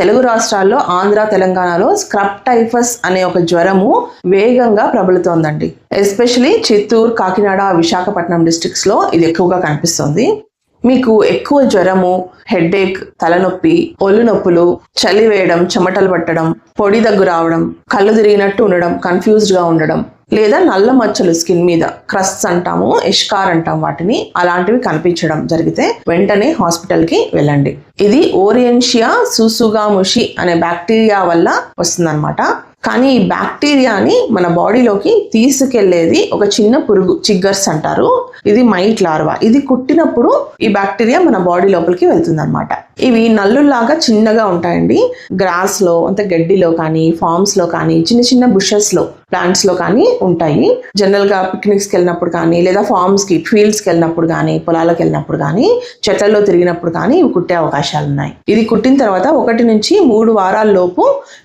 తెలుగు రాష్ట్రాల్లో ఆంధ్ర తెలంగాణలో scrub typhus అనే ఒక జ్వరము వేగంగా ప్రబలుతోందండి. ఎస్పెషలీ చిత్తూరు కాకినాడ విశాఖపట్నం డిస్ట్రిక్ట్స్లో ఇది ఎక్కువగా కనిపిస్తుంది. మీకు ఎక్కువ జ్వరము హెడ్ఏక్ తలనొప్పి ఒళ్ళు నొప్పులు చలి వేయడం చెమటలు పట్టడం పొడి దగ్గు రావడం కళ్ళు తిరిగినట్టు ఉండడం కన్ఫ్యూజ్డ్గా ఉండడం లేదా నల్ల మచ్చలు స్కిన్ మీద క్రస్ట్స్ అంటాము ఎష్కార్ అంటాం వాటిని అలాంటివి కనిపించడం జరిగితే వెంటనే హాస్పిటల్కి వెళ్ళండి. ఇది ఓరియంషియా సూసుగాముషి అనే బ్యాక్టీరియా వల్ల వస్తుందన్నమాట. కానీ ఈ బ్యాక్టీరియాని మన బాడీలోకి తీసుకెళ్ళేది ఒక చిన్న పురుగు చిగ్గర్స్ అంటారు. ఇది మైట్ లార్వా. ఇది కుట్టినప్పుడు ఈ బ్యాక్టీరియా మన బాడీ లోపలికి వెళ్తుంది ఇవి నల్లుల్లాగా చిన్నగా ఉంటాయండి. గ్రాస్లో అంటే గడ్డిలో కానీ ఫార్మ్స్లో కానీ చిన్న చిన్న బుషెస్లో ప్లాంట్స్లో కానీ ఉంటాయి. జనరల్గా పిక్నిక్స్కి వెళ్ళినప్పుడు కానీ లేదా ఫార్మ్స్కి ఫీల్డ్స్కి వెళ్ళినప్పుడు కానీ పొలాలకు వెళ్ళినప్పుడు కానీ చెట్లలో తిరిగినప్పుడు కానీ ఇవి కుట్టే అవకాశాలు ఉన్నాయి. ఇది కుట్టిన తర్వాత ఒకటి నుంచి మూడు వారాల లోపు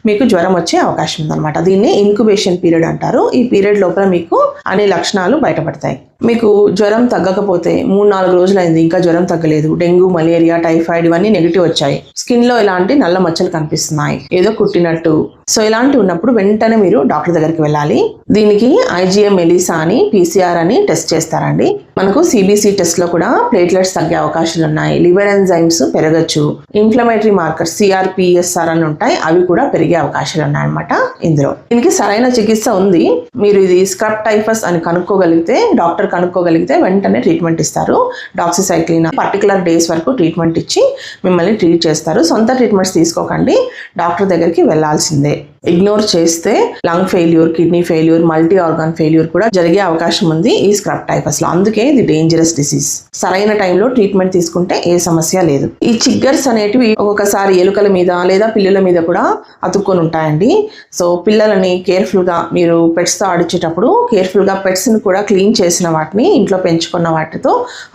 మీకు జ్వరం వచ్చే అవకాశం ఉందన్నమాట. దీన్ని ఇన్క్యుబేషన్ పీరియడ్ అంటారు. ఈ పీరియడ్ లోపల మీకు అనే లక్షణాలు బయటపడతాయి. మీకు జ్వరం తగ్గకపోతే మూడు నాలుగు రోజులైంది ఇంకా జ్వరం తగ్గలేదు. డెంగ్యూ మలేరియా టైఫాయిడ్ ఇవన్నీ నెగిటివ్ వచ్చాయి. స్కిన్లో ఇలాంటి నల్ల మచ్చలు కనిపిస్తున్నాయి? ఏదో కుట్టినట్టు సో ఇలాంటి ఉన్నప్పుడు వెంటనే మీరు డాక్టర్ దగ్గరికి వెళ్ళాలి. దీనికి ఐజీఎం ఎలిసా అని పీసీఆర్ అని టెస్ట్ చేస్తారండి. మనకు సిబిసి టెస్ట్లో కూడా ప్లేట్లెట్స్ తగ్గే అవకాశాలు ఉన్నాయి. లివర్ ఎంజైమ్స్ పెరగచ్చు. ఇన్ఫ్లమేటరీ మార్కర్ సిఆర్పిఎస్ఆర్ అని ఉంటాయి. అవి కూడా పెరిగే అవకాశాలు ఉన్నాయన్నమాట ఇందులో. దీనికి సరైన చికిత్స ఉంది. మీరు ఇది స్క్రబ్ టైఫస్ అని కనుక్కోగలిగితే డాక్టర్ కనుక్కోగలిగితే వెంటనే ట్రీట్మెంట్ ఇస్తారు. డాక్సిసైక్లిన్ పర్టికులర్ డేస్ వరకు ట్రీట్మెంట్ ఇచ్చి మిమ్మల్ని ట్రీట్ చేస్తారు. సొంత ట్రీట్మెంట్స్ తీసుకోకండి. డాక్టర్ దగ్గరికి వెళ్ళాల్సిందే. ఇగ్నోర్ చేస్తే lung failure kidney failure multi organ failure కూడా జరిగే అవకాశం ఉంది ఈ స్క్రబ్ టైఫస్లో. అందుకే ఇది డేంజరస్ డిసీజ్ సరైన టైంలో ట్రీట్మెంట్ తీసుకుంటే ఏ సమస్య లేదు. ఈ చిగ్గర్స్ అనేటివి ఒక్కొక్కసారి ఎలుకల మీద లేదా పిల్లల మీద కూడా అతుక్కొని ఉంటాయండి. సో పిల్లలని కేర్ఫుల్గా మీరు పెట్స్తో ఆడించేటప్పుడు కేర్ఫుల్గా పెట్స్ని కూడా క్లీన్ చేసిన వాటిని ఇంట్లో పెంచుకున్న వాటితో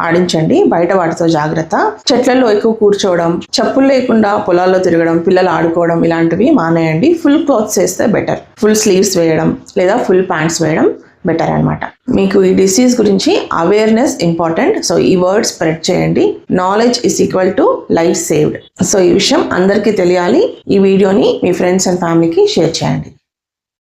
ఆడించండి. బయట వాటితో జాగ్రత్త. చెట్లలో ఎక్కువ కూర్చోవడం చెప్పులు లేకుండా పొలాల్లో తిరగడం పిల్లలు ఆడుకోవడం ఇలాంటివి మానేయండి. ఫుల్ ఫుల్ క్లాత్స్ వేస్తే బెటర్. ఫుల్ స్లీవ్స్ వేయడం లేదా ఫుల్ ప్యాంట్స్ వేయడం బెటర్ అన్నమాట. మీకు ఈ డిసీజ్ గురించి అవేర్నెస్ ఇంపార్టెంట్. సో ఈ వర్డ్ స్ప్రెడ్ చేయండి. Knowledge is equal to life saved so ఈ విషయం అందరికీ తెలియాలి. ఈ వీడియోని మీ ఫ్రెండ్స్ అండ్ ఫ్యామిలీకి షేర్ చేయండి.